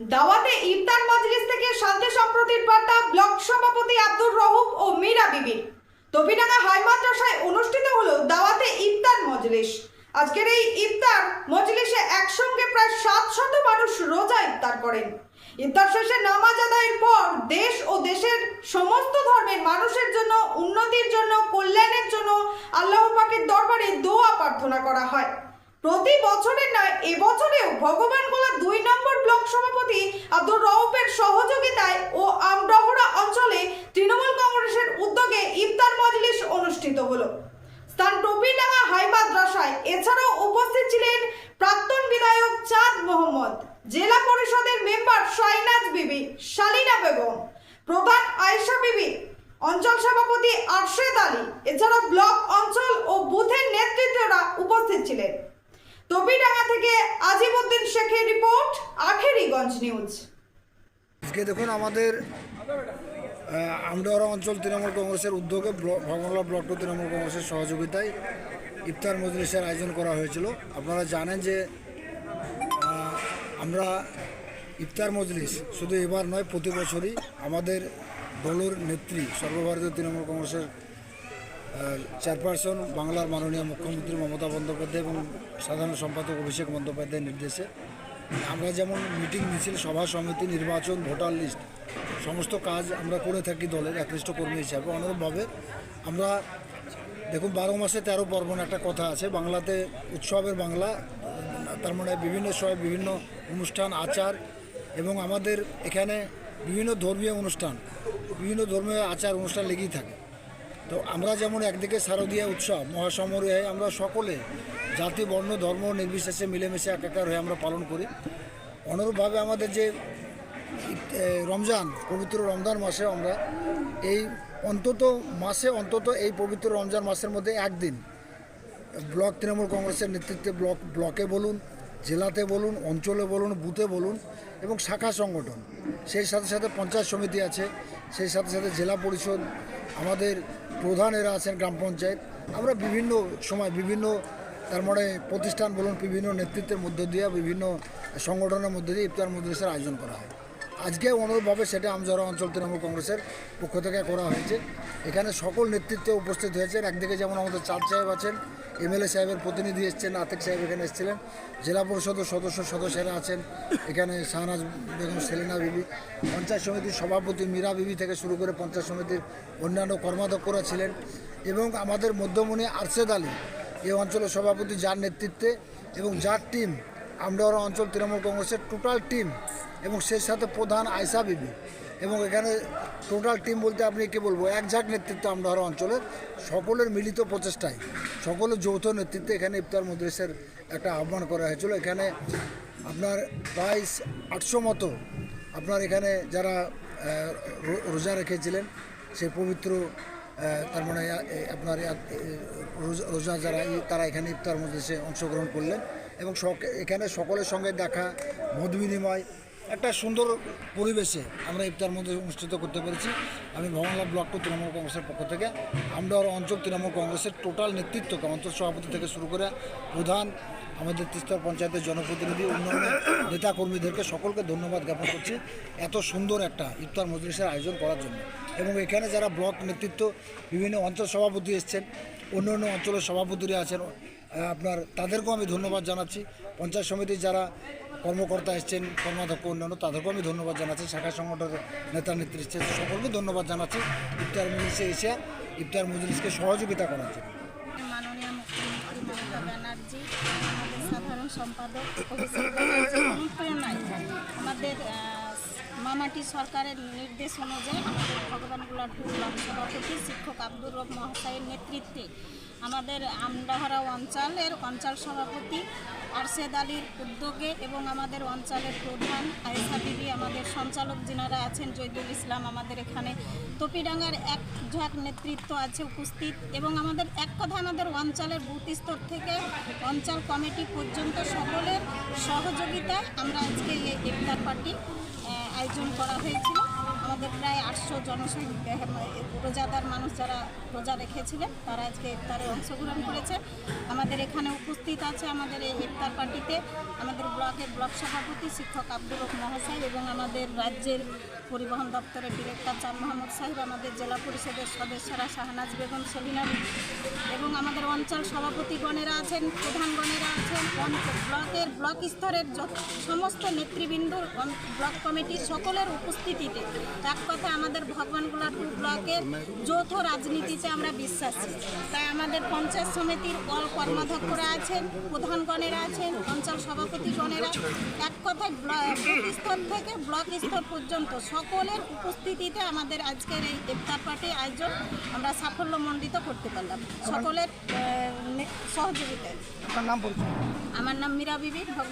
দাওয়াতে ইফতার মজলিস থেকে শান্তি সম্প্রতির বার্তা ব্লক সভাপতি আব্দুর রহুম ও মীরা বিবির তবিডাঙ্গা হাই মাদ্রাসায় অনুষ্ঠিত হলো দাওয়াতে ইফতার মজলিস। আজকের এই ইফতার মজলিসে একসঙ্গে প্রায় সাতশত মানুষ রোজা ইফতার করেন। ইফতার শেষে নামাজ আদায়ের পর দেশ ও দেশের সমস্ত ধর্মের মানুষের জন্য, উন্নতির জন্য, কল্যাণের জন্য আল্লাহ পাকের দরবারে দোয়া প্রার্থনা করা হয়। প্রতি বছরের নয় এবছরেও ভগবানগোলা দুই নম্বর ব্লক সভাপতি আব্দুর রউফের সহযোগিতায় ও আমডহরা অঞ্চলে তৃণমূল কংগ্রেসের উদ্যোগে ইফতার মজলিস অনুষ্ঠিত হলো। স্থান টপিডাঙ্গা হাই মাদ্রাসায় এছাড়াও উপস্থিত ছিলেন প্রাক্তন বিধায়ক চাঁদ মোহাম্মদ, জেলা পরিষদের মেম্বার শাইনাজ বিবি, শালিনা বেগম, প্রধান আয়েশা বিবি, অঞ্চল সভাপতি আরশেদ আলী, এছাড়া ব্লক অঞ্চল ও বুথের নেতৃত্বরা উপস্থিত ছিলেন। তপিডাঙ্গা থেকে আজিমউদ্দিন শেখের রিপোর্ট আখেরিগঞ্জ নিউজ। আজকে দেখুন আমাদের আহ, অঞ্চল তৃণমূল কংগ্রেসের উদ্যোগে ভগমলা ব্লক টু তৃণমূল কংগ্রেসের সহযোগিতায় ইফতার মজলিসের আয়োজন করা হয়েছিল। আপনারা জানেন যে আমরা ইফতার মজলিস শুধু এবার নয় প্রতি বছরই আমাদের দলের নেত্রী সর্বভারতীয় তৃণমূল কংগ্রেসের চেয়ারপারসন বাংলার মাননীয় মুখ্যমন্ত্রী মমতা বন্দ্যোপাধ্যায় এবং সাধারণ সম্পাদক অভিষেক বন্দ্যোপাধ্যায়ের নির্দেশে। আমরা যেমন মিটিং, মিছিল, সভা সমিতি, নির্বাচন, ভোটার লিস্ট, সমস্ত কাজ আমরা করে থাকি দলের একনিষ্ঠ কর্মী হিসাবে। অনুরূপভাবে আমরা, দেখুন, বারো মাসে তেরো পর্বণ একটা কথা আছে, বাংলাতে উৎসবের বাংলা, তার মানে বিভিন্ন সময় বিভিন্ন অনুষ্ঠান, আচার এবং আমাদের এখানে বিভিন্ন ধর্মীয় অনুষ্ঠান, বিভিন্ন ধর্মীয় আচার অনুষ্ঠান লেগেই থাকে। তো আমরা যেমন একদিকে শারদীয় উৎসব, মহাসমরে আমরা সকলে জাতি, বর্ণ, ধর্ম নির্বিশেষে মিলেমিশে একাকার হয়ে আমরা পালন করি। অনুরূপভাবে আমাদের যে রমজান, পবিত্র রমজান মাসে আমরা এই অন্তত মাসে, অন্তত এই পবিত্র রমজান মাসের মধ্যে একদিন ব্লক তৃণমূল কংগ্রেসের নেতৃত্বে ব্লক, ব্লকে বলুন, জেলাতে বলুন, অঞ্চলে বলুন, বুথে বলুন এবং শাখা সংগঠন। সেই সাথে সাথে পঞ্চায়েত সমিতি আছে, সেই সাথে সাথে জেলা পরিষদ, আমাদের প্রধানেরা আছেন গ্রাম পঞ্চায়েত। আমরা বিভিন্ন সময় বিভিন্ন, তার মানে প্রতিষ্ঠান বলুন, বিভিন্ন নেতৃত্বের মধ্য দিয়ে, বিভিন্ন সংগঠনের মধ্যে দিয়ে ইফতার মজলিসের আয়োজন করা হয়। আজকে অনুরূপভাবে সেটা আমজরা অঞ্চল তৃণমূল কংগ্রেসের পক্ষ থেকে করা হয়েছে। এখানে সকল নেতৃত্বে উপস্থিত হয়েছেন। একদিকে যেমন আমাদের চাঁদ সাহেব আছেন এমএলএ সাহেবের প্রতিনিধি এসেছেন, আতিক সাহেব এখানে এসেছিলেন, জেলা পরিষদের সদস্য, সদস্যরা আছেন, এখানে শাহনাজ বেগম, সেলিনা বিবি, পঞ্চায়েত সমিতির সভাপতি মীরা বিবি থেকে শুরু করে পঞ্চায়েত সমিতির অন্যান্য কর্মাধ্যক্ষরা ছিলেন এবং আমাদের মধ্যমণি আরশেদ আলী, এই অঞ্চলের সভাপতি যার নেতৃত্বে এবং যার টিম আমডাওয়ারা অঞ্চল তৃণমূল কংগ্রেসের টোটাল টিম এবং সেই সাথে প্রধান আয়সা বিবি। এবং এখানে টোটাল টিম বলতে আপনি কি বলব এক ঝাঁক নেতৃত্ব আমডাওয়ারা অঞ্চলের সকলের মিলিত প্রচেষ্টায়, সকলের যৌথ নেতৃত্বে এখানে ইফতার মদ্রেসের একটা আহ্বান করা হয়েছিল। এখানে আপনার প্রায় আটশো মতো আপনার এখানে যারা রোজা রেখেছিলেন সেই পবিত্র তার মানে আপনার রোজা- রোজা যারা তারা এখানে ইফতার মজলিসে অংশগ্রহণ করলেন। এবং এখানে সকলের সঙ্গে দেখা, মত বিনিময় একটা সুন্দর পরিবেশে আমরা ইফতার মধ্যে অনুষ্ঠিত করতে পেরেছি। আমি ভবনলা ব্লক টু তৃণমূল কংগ্রেসের পক্ষ থেকে। আমরা অঞ্চল তৃণমূল কংগ্রেসের টোটাল নেতৃত্বকে, অঞ্চল সভাপতি থেকে শুরু করে প্রধান, আমাদের তিস্তর পঞ্চায়েতের জনপ্রতিনিধি, অন্যান্য নেতাকর্মীদেরকে সকলকে ধন্যবাদ জ্ঞাপন করছি এত সুন্দর একটা ইফতার মজলিসের আয়োজন করার জন্য। এবং এখানে যারা ব্লক নেতৃত্ব, বিভিন্ন অঞ্চল সভাপতি এসছেন অন্য অন্য অঞ্চলের সভাপতিরা আছেন আপনার, তাদেরকেও আমি ধন্যবাদ জানাচ্ছি। পঞ্চায়েত সমিতির যারা কর্মকর্তা এসছেন কর্মাধ্যক্ষ অন্যান্য, তাদেরকেও আমি ধন্যবাদ জানাচ্ছি। শাখা সংগঠনের নেতা নেত্রী এসছেন, সকলকে ধন্যবাদ জানাচ্ছি ইফতার মজলিসে এসে, ইফতার মজলিসকে সহযোগিতা করার জন্য। মাননীয় মামাটি সরকারের নির্দেশ অনুযায়ী আমাদের ভগবানগুলার শিক্ষক আব্দুর রব মহাশয়ের নেতৃত্বে আমাদের আমডাহারা অঞ্চলের অঞ্চল সভাপতি আরশেদ আলীর উদ্যোগে এবং আমাদের অঞ্চলের প্রধান আয়েশা বিবি, আমাদের সঞ্চালক যিনারা আছেন জৈদুল ইসলাম আমাদের এখানে, তপিডাঙ্গার এক ঝাঁক নেতৃত্ব আছে উপস্থিত এবং আমাদের এক কথা আমাদের অঞ্চলের বুথ স্তর থেকে অঞ্চল কমিটি পর্যন্ত সকলের সহযোগিতায় আমরা আজকে এই ইফতার পার্টি আয়োজন করা হয়েছিল। আমাদের প্রায় আটশো জনসংখ্যা রোজাদার মানুষ যারা রোজা রেখেছিলেন তারা আজকে ইফতারে অংশগ্রহণ করেছে। আমাদের এখানে উপস্থিত আছে আমাদের এই ইফতার পার্টিতে আমাদের ব্লকের ব্লক সভাপতি শিক্ষক আব্দুর রব মহাশয় এবং আমাদের রাজ্যের পরিবহন দপ্তরের ডিরেক্টর চাঁদ মোহাম্মদ সাহেব, আমাদের জেলা পরিষদের সদস্যরা শাহনাজ বেগম সেলিনা এবং আমাদের অঞ্চল সভাপতিগণেরা আছেন প্রধানগণেরা আছেন ব্লকের ব্লক স্তরের সমস্ত নেতৃবৃন্দ ব্লক কমিটির সকলের উপস্থিতিতে এক কথা আমাদের ভগবানগোলা টু ব্লকের যৌথ রাজনীতিতে আমরা বিশ্বাসী। তাই আমাদের পঞ্চায়েত সমিতির অল কর্মাধ্যক্ষরা আছেন প্রধানগণেরা আছেন অঞ্চল সভাপতিগণেরা। এক কথায় ব্ল- বুথ স্তর থেকে ব্লক স্তর পর্যন্ত সকলের উপস্থিতিতে আমাদের আজকের এই ইফতার পার্টি আয়োজন আমরা সাফল্যমণ্ডিত করতে পারলাম। সকলের সহযোগিতায়। আমার নাম মীরা বিবি ভগবান